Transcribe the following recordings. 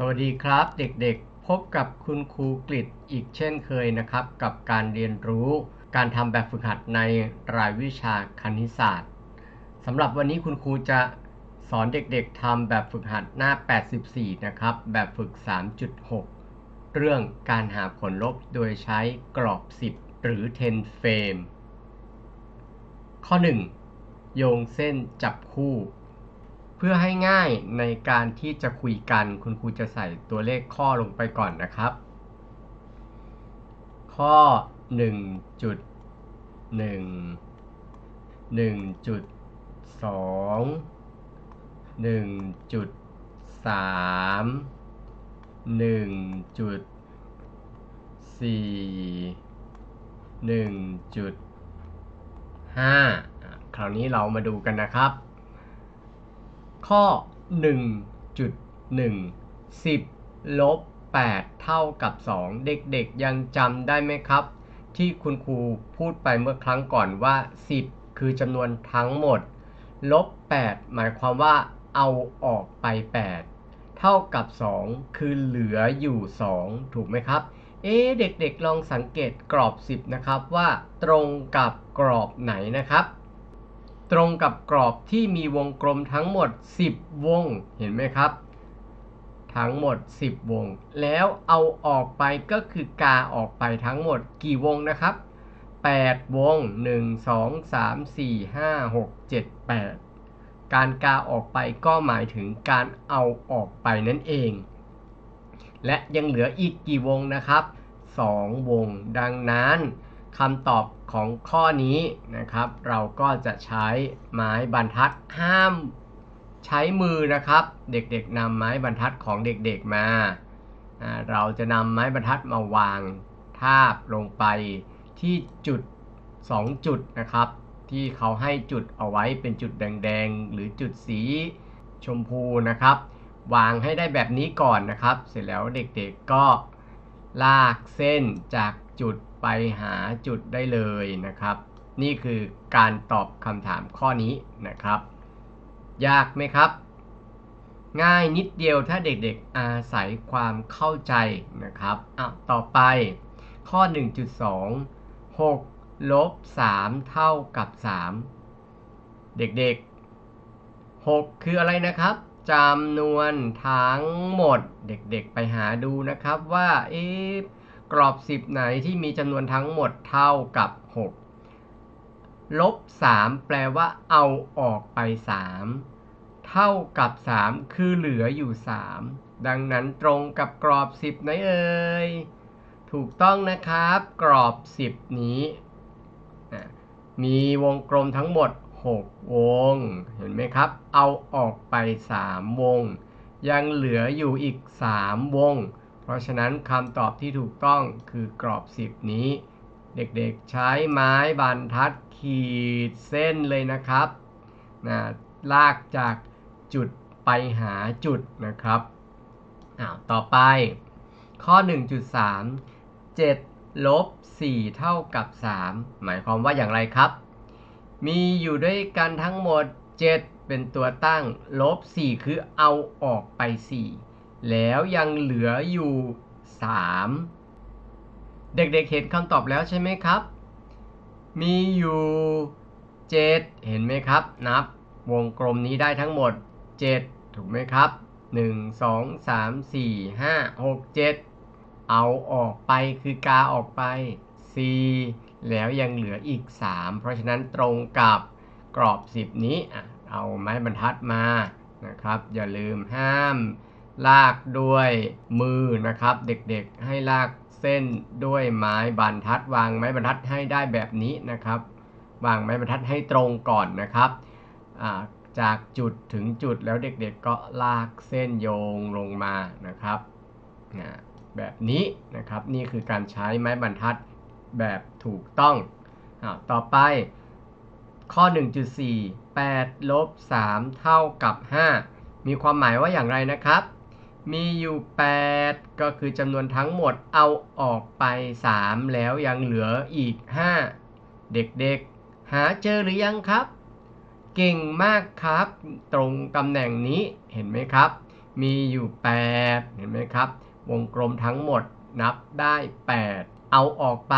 สวัสดีครับเด็กๆ พบกับคุณครูกฤษอีกเช่นเคยนะครับ กับการเรียนรู้การทำแบบฝึกหัดในรายวิชาคณิตศาสตร์สำหรับวันนี้คุณครูจะสอนเด็กๆทำแบบฝึกหัดหน้า 84 นะครับ แบบฝึก 3.6 เรื่องการหาผลลบโดยใช้กรอบ 10 หรือ 10 เฟรมข้อ 1 โยงเส้นจับคู่ เพื่อให้ง่ายในการที่จะคุยกัน คุณครูจะใส่ตัวเลขข้อลงไปก่อนนะครับ ข้อ1จุด1 1จุด2 1จุด3 1จุด4 1จุด5คราวนี้เรามาดูกันนะครับ ข้อ1.1 10ลบ8เท่ากับ2เด็กๆยังจำได้ไหมครับ ที่คุณครูพูดไปเมื่อครั้งก่อนว่า10คือจำนวนทั้งหมด ลบ8หมายความว่าเอาออกไป8เท่ากับ2คือเหลืออยู่2ถูกไหมครับ เอ๊เด็กๆลองสังเกตกรอบ10นะครับว่าตรงกับกรอบไหนนะครับ ตรงกับกรอบที่มีวงกลมทั้งหมด 10 วง เห็นไหมครับ ทั้งหมด 10 วง แล้วเอาออกไปก็คือกาออกไปทั้งหมดกี่วงนะครับ 8 วง 1 2 3 4 5 6 7 8 การกาออกไปก็หมายถึงการเอาออกไปนั่นเอง และยังเหลืออีกกี่วงนะครับ 2 วง ดังนั้น คำตอบของข้อนี้นะครับ เราก็จะใช้ไม้บรรทัดห้ามใช้มือนะครับ เด็กๆนำไม้บรรทัดของเด็กๆมา เราจะนำไม้บรรทัดมาวางทาบลงไปที่จุด 2 จุดนะครับ ที่เขาให้จุดเอาไว้เป็นจุดแดงๆ หรือจุดสีชมพูนะครับ วางให้ได้แบบนี้ก่อนนะครับ เสร็จแล้วเด็กๆก็ลากเส้นจากจุด ไปหาจุดได้เลยนะครับ นี่คือการตอบคำถามข้อนี้นะครับ ยากไหมครับ ง่ายนิดเดียวถ้าเด็กๆอาศัยความเข้าใจนะครับอะต่อไปข้อ 1.2 6ลบ3เท่ากับ 3 เด็กๆ 6 คืออะไรนะครับจำนวนทั้งหมดเด็กๆไปหาดูนะครับว่าเอ๊ะ กรอบ 10 ไหนที่มีจำนวนทั้งหมดเท่ากับ 6 ลบ 3 แปลว่าเอาออกไป 3 เท่ากับ 3 คือเหลืออยู่ 3 ดังนั้นตรงกับกรอบ 10 ไหนเอ่ย ถูกต้องนะครับ กรอบ 10 นี้ มีวงกลมทั้งหมด 6 วง เห็นไหมครับ เอาออกไป 3 วง ยังเหลืออยู่อีก 3 วง เพราะฉะนั้นคำตอบที่ถูกต้องคือกรอบ 10 นี้ เด็กๆใช้ไม้บรรทัดขีดเส้นเลยนะครับนะลากจากจุดไปหาจุดนะครับอ้าวต่อไป ข้อ 1.3 7ลบ4เท่ากับ 3 หมายความว่าอย่างไรครับ มีอยู่ด้วยกันทั้งหมด 7 เป็นตัวตั้งลบ4คือเอาออกไป 4 แล้วยังเหลืออยู่ 3 เด็กๆเห็นคำตอบแล้วใช่ไหมครับ มีอยู่ 7 เห็นไหมครับ นับวงกลมนี้ได้ทั้งหมด 7 ถูกไหมครับ 1 2 3 4 5 6 7 เอาออกไปคือกาออกไป 4 แล้วยังเหลืออีก 3 เพราะฉะนั้นตรงกับกรอบ 10 นี้เอาไม้บรรทัดมานะครับ อย่าลืมห้าม ลากด้วยมือนะครับ เด็กๆให้ลากเส้นด้วยไม้บรรทัด วางไม้บรรทัดให้ได้แบบนี้นะครับ วางไม้บรรทัดให้ตรงก่อนนะครับจากจุดถึงจุดแล้วเด็กๆก็ลากเส้นโยงลงมานะครับแบบนี้นะครับนี่คือการใช้ไม้บรรทัดแบบถูกต้องอต่อไปข้อ 1.4 8ลบ3เท่ากับ 5 มีความหมายว่าอย่างไรนะครับ มีอยู่ 8 ก็คือจำนวนทั้งหมดเอาออกไป 3 แล้วยังเหลืออีก 5 เด็กๆ หาเจอหรือยังครับ เก่งมากครับ ตรงตำแหน่งนี้เห็นไหมครับ มีอยู่ 8 เห็นไหมครับ วงกลมทั้งหมดนับได้ 8 เอาออกไป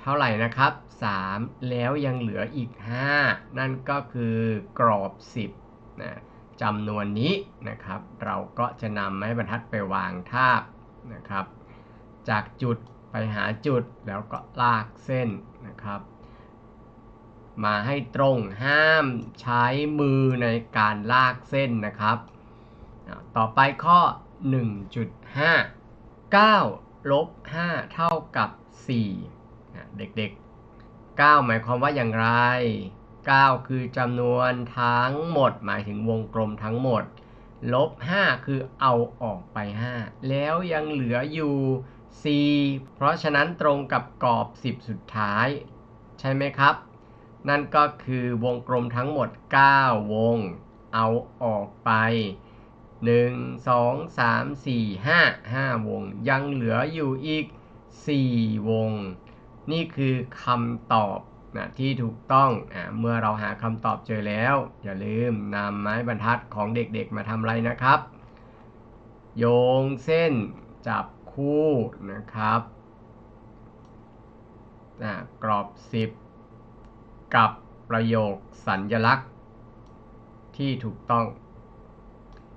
เท่าไหร่นะครับ 3 แล้วยังเหลืออีก 5 นั่นก็คือกรอบ 10นะ จำนวนนี้นะครับ เราก็จะนำไม้บรรทัดไปวางทาบนะครับ จากจุดไปหาจุดแล้วก็ลากเส้นนะครับ มาให้ตรงห้ามใช้มือในการลากเส้นนะครับ ต่อไปข้อ 1.5 9ลบ5เท่ากับ4เด็กๆ 9 หมายความว่าอย่างไร 9 คือจำนวนทั้งหมด หมายถึงวงกลมทั้งหมด ลบ 5 คือเอาออกไป 5 แล้วยังเหลืออยู่ 4 เพราะฉะนั้นตรงกับกรอบ 10 สุดท้าย ใช่ไหมครับ นั่นก็คือวงกลมทั้งหมด 9 วง เอาออกไป 1 2 3 4 5 5 วง ยังเหลืออยู่อีก 4 วง นี่คือคำตอบ นะที่ถูกต้องอเมื่อเราหาคำตอบเจอแล้ว อย่าลืมนำไม้บรรทัดของเด็กๆมาทำอะไรนะครับ โยงเส้นจับคู่นะครับนะกรอบ 10 กับประโยคสัญญลักษณ์ ที่ถูกต้อง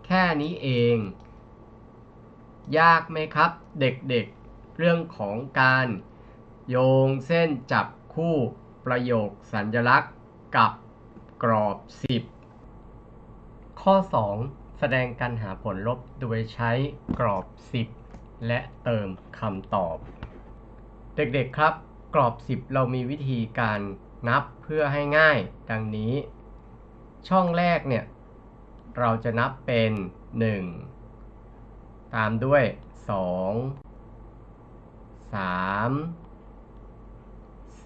แค่นี้เอง ยากไหมครับ เด็กๆเรื่องของการโยงเส้นจับคู่ ประโยคสัญลักษณ์กับกรอบ 10 ข้อ 2 แสดงการหาผลลบโดยใช้กรอบ 10 และเติมคำตอบ เด็กๆครับ กรอบ 10 เรามีวิธีการนับเพื่อให้ง่ายดังนี้ ช่องแรกเนี่ย เราจะนับเป็น 1 ตามด้วย 2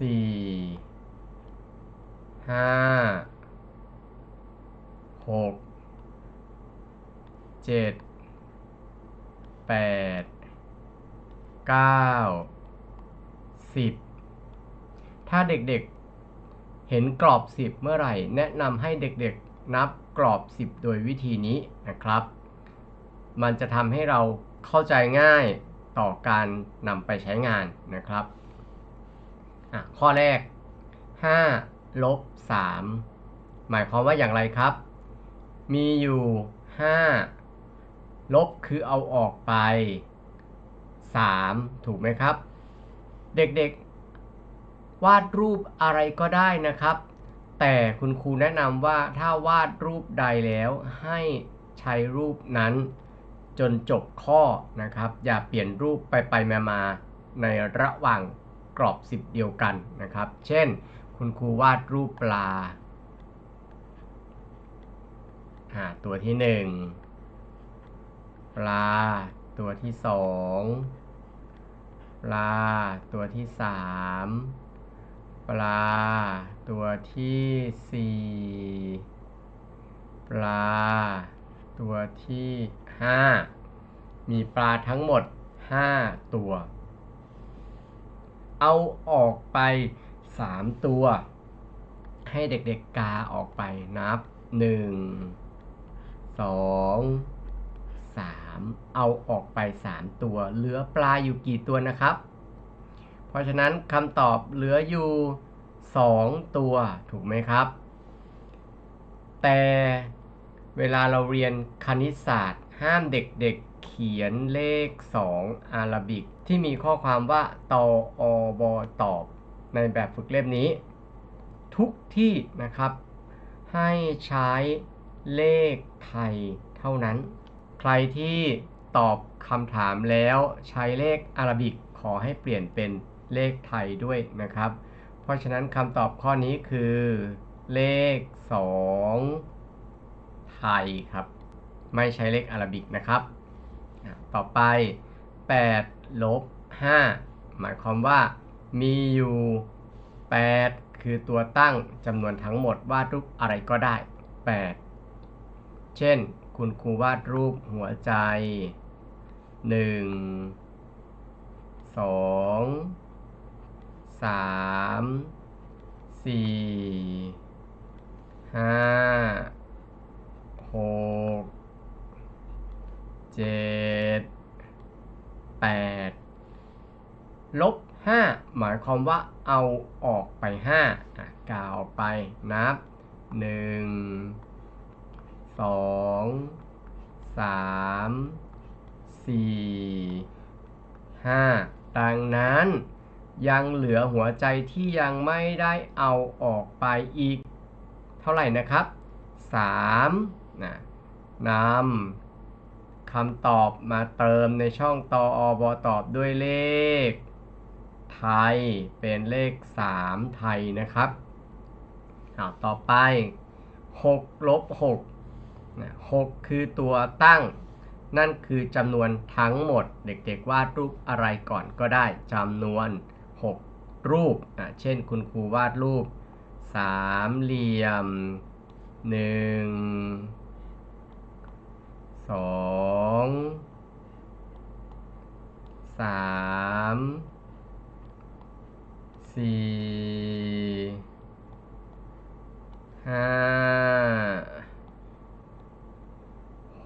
3 4 5 6 7 8 9 10ถ้าเด็กๆ เห็นกรอบ 10 เมื่อไหร่ แนะนำให้เด็กๆนับกรอบ 10 โดยวิธีนี้นะครับ มันจะทำให้เราเข้าใจง่ายต่อการนำไปใช้งานนะครับอะข้อแรก 5 ลบ3หมายความว่าอย่างไรครับ มีอยู่5ลบคือเอาออกไป3ถูกไหมครับ เด็กๆ วาดรูปอะไรก็ได้นะครับ แต่คุณครูแนะนำว่าถ้าวาดรูปใดแล้วให้ใช้รูปนั้นจนจบข้อนะครับ อย่าเปลี่ยนรูปไปไปมามาในระหว่างกรอบ 10 เดียวกันนะครับ เช่น คุณครูวาดรูปปลา อ่า ตัวที่1ปลา ตัวที่2ปลา ตัวที่3ปลา ตัวที่4ปลา ตัวที่5มีปลาทั้งหมด5ตัว เอาออกไป 3 ตัว ให้เด็กๆกาออกไปนับ 1 2 3 เอาออกไป 3 ตัว เหลือปลาอยู่กี่ตัวนะครับ เพราะฉะนั้นคำตอบเหลืออยู่ 2 ตัวถูกไหมครับ แต่เวลาเราเรียนคณิตศาสตร์ ห้ามเด็กๆเขียนเลข 2 อาราบิก ที่มีข้อความว่าตออบอตอบ ในแบบฝึกเล่มนี้ ทุกที่นะครับ ให้ใช้เลขไทยเท่านั้น ใครที่ตอบคำถามแล้วใช้เลขอารบิกขอให้เปลี่ยนเป็นเลขไทยด้วยนะครับ เพราะฉะนั้นคำตอบข้อนี้คือ เลข 2 ไทยครับ ไม่ใช้เลขอารบิกนะครับ ต่อไป8ลบ5หมายความว่า มีอยู่ 8 คือตัวตั้งจำนวนทั้งหมดวาดรูปอะไรก็ได้ 8 เช่น คุณครูวาดรูปหัวใจ 1 2 3 4 5 6เจ็ดแปดลบ ห้าหมายความว่าเอาออกไปห้าอะกาวออกไปนับหนึ่งสองสามสี่ห้าดังนั้นยังเหลือหัวใจที่ยังไม่ได้เอาออกไปอีก เท่าไหร่นะครับ3นะนำคำตอบมาเติมในช่องตออบตอบด้วยเลข ไทยเป็นเลข 3 ไทยนะครับต่อไป 6 ลบ6นะ6คือตัวตั้ง นั่นคือจำนวนทั้งหมด เด็กๆวาดรูปอะไรก่อนก็ได้จำนวน 6 รูปอะเช่นคุณครูวาดรูป สามเหลี่ยมหนึ่ง สี่ห้า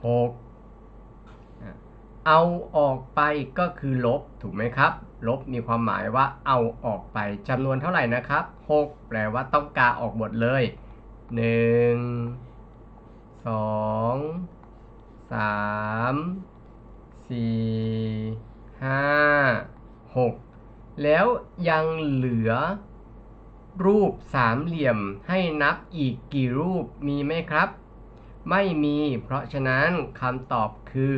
หกเอาออกไปก็คือลบถูกไหมครับ ลบมีความหมายว่าเอาออกไปจำนวนเท่าไหร่นะครับ 6 แปลว่าต้องกาออกหมดเลย 1 2 3 4 5 6 แล้วยังเหลือรูปสามเหลี่ยมให้นับอีกกี่รูปมีไหมครับ ไม่มี เพราะฉะนั้นคำตอบคือ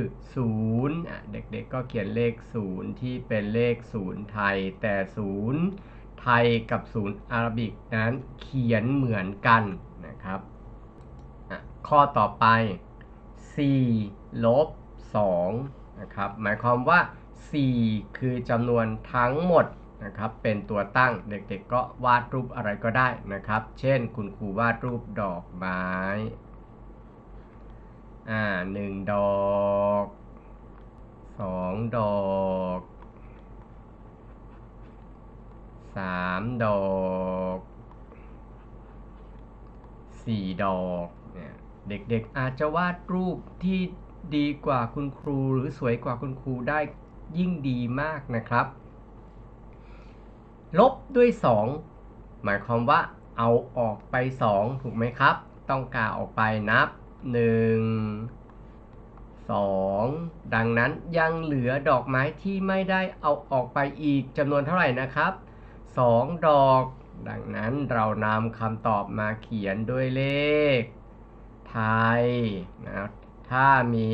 0อะเด็กๆก็เขียนเลข 0 ที่เป็นเลข 0 ไทย แต่ 0 ไทยกับ 0 อาราบิกนั้นเขียนเหมือนกันนะครับ ข้อต่อไป4ลบ2นะครับ หมายความว่า 4 คือจำนวนทั้งหมดนะครับเป็นตัวตั้งเด็กๆก็วาดรูปอะไรก็ได้นะครับ เช่นคุณครูวาดรูปดอกไม้อ่าหนึ่งดอกสองดอกสามดอกสี่ดอกเนี่ยเด็กๆอาจจะวาดรูปที่ดีกว่าคุณครูหรือสวยกว่าคุณครูได้ ยิ่งดีมากนะครับ ลบด้วย 2 หมายความว่าเอาออกไป 2 ถูกไหมครับ ต้องกาออกไปนับ 1 2 ดังนั้นยังเหลือดอกไม้ที่ไม่ได้เอาออกไปอีกจำนวนเท่าไหร่นะครับ 2 ดอก ดังนั้นเรานำคำตอบมาเขียนด้วยเลขไทยนะถ้ามี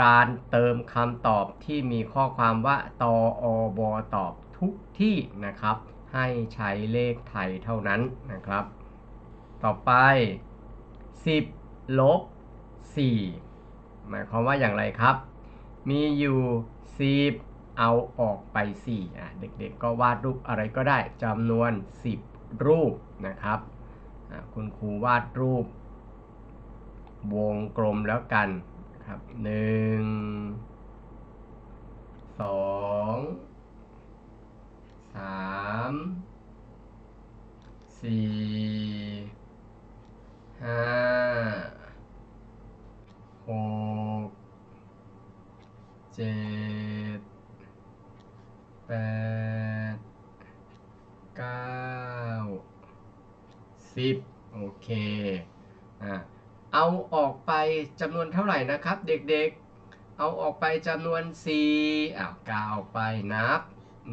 การเติมคำตอบที่มีข้อความว่าตออบตอบทุกที่นะครับ ให้ใช้เลขไทยเท่านั้นนะครับ ต่อไป 10ลบ4หมายความว่าอย่างไรครับ มีอยู่ 10 เอาออกไป4อะเด็กๆก็วาดรูปอะไรก็ได้จำนวน 10 รูปนะครับคุณครูวาดรูป วงกลมแล้วกัน ครับหนึ่งสองสามสี่ห้าหกเจ็ดแปดเก้าสิบโอเค อะ เอาออกไปจำนวนเท่าไหร่นะครับ เด็กๆ เอาออกไปจำนวน4อ้าวกาออกไปนับ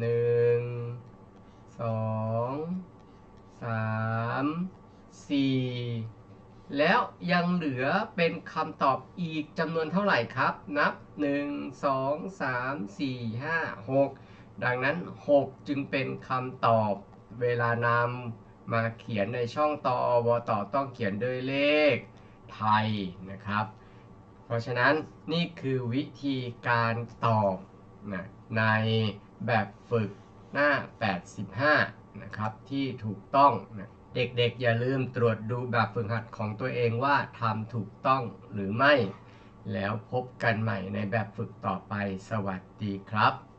1 2 3 4 แล้วยังเหลือเป็นคำตอบอีกจำนวนเท่าไหร่ครับ นับ 1 2 3 4 5 6 ดังนั้น 6 จึงเป็นคำตอบเวลานำมาเขียนในช่องตอวต่อต้องเขียนด้วยเลข ไทยนะครับ เพราะฉะนั้นนี่คือวิธีการตอบนะในแบบฝึกหน้า 85 นะครับที่ถูกต้องนะเด็กๆ อย่าลืมตรวจดูแบบฝึกหัดของตัวเองว่าทำถูกต้องหรือไม่ แล้วพบกันใหม่ในแบบฝึกต่อไปสวัสดีครับ